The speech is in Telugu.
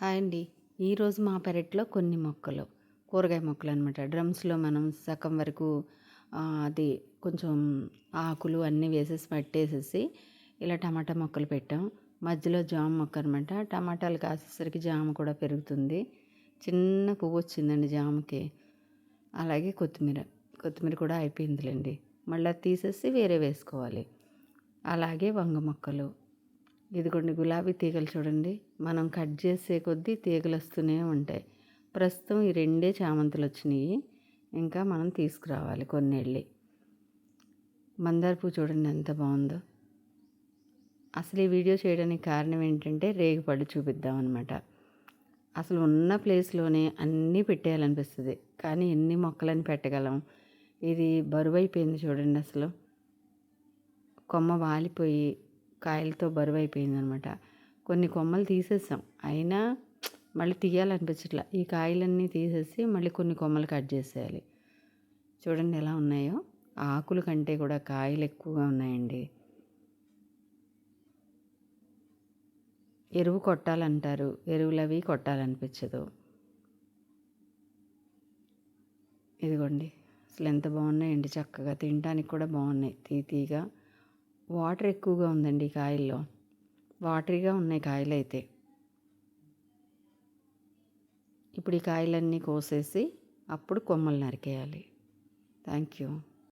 హాయ్ అండి. ఈరోజు మా పెరట్లో కొన్ని మొక్కలు. కూరగాయ మొక్కలు అనమాట డ్రమ్స్లో మనం సగం వరకు అది కొంచెం ఆకులు అన్నీ వేసేసి పట్టేసేసి ఇలా టమాటా మొక్కలు పెట్టాం. మధ్యలో జామ మొక్క అనమాట టమాటాలు కాసేసరికి జామ కూడా పెరుగుతుంది. చిన్న పువ్వు వచ్చిందండి జామకి. అలాగే కొత్తిమీర. కొత్తిమీర కూడా అయిపోయిందిలేండి. మళ్ళీ తీసేసి వేరే వేసుకోవాలి. అలాగే వంగ మొక్కలు. ఇదిగోండి గులాబీ తీగలు చూడండి. మనం కట్ చేసే కొద్దీ తీగలు వస్తూనే ఉంటాయి. ప్రస్తుతం ఈ రెండే చామంతులు వచ్చినాయి. ఇంకా మనం తీసుకురావాలి కొన్ని వెళ్ళి మందార పువ్వు చూడండి ఎంత బాగుందో. అసలు ఈ వీడియో చేయడానికి కారణం ఏంటంటే రేగుపళ్ళు చూపిద్దాం అనమాట అసలు ఉన్న ప్లేస్లోనే అన్నీ పెట్టేయాలనిపిస్తుంది. కానీ ఎన్ని మొక్కలని పెట్టగలం. ఇది బరువు అయిపోయింది చూడండి అసలు. కొమ్మ వాలిపోయి కాయలతో బరువు అయిపోయింది అనమాట కొన్ని కొమ్మలు తీసేసాం. అయినా మళ్ళీ తీయాలనిపించట్లా. ఈ కాయలన్నీ తీసేసి మళ్ళీ కొన్ని కొమ్మలు కట్ చేసేయాలి. చూడండి ఎలా ఉన్నాయో. ఆకుల కంటే కూడా కాయలు ఎక్కువగా ఉన్నాయండి. ఎరువు కొట్టాలంటారు. ఎరువులు అవి కొట్టాలనిపించదు. ఇదిగోండి. అసలు ఎంత బాగున్నాయండి. చక్కగా తినడానికి కూడా బాగున్నాయి. తీతీగా వాటర్ ఎక్కువగా ఉందండి కాయల్లో. వాటరీగా ఉన్నాయి కాయలు అయితే ఇప్పుడు ఈ కాయలన్నీ కోసేసి అప్పుడు కొమ్మలు నరికేయాలి. Thank you.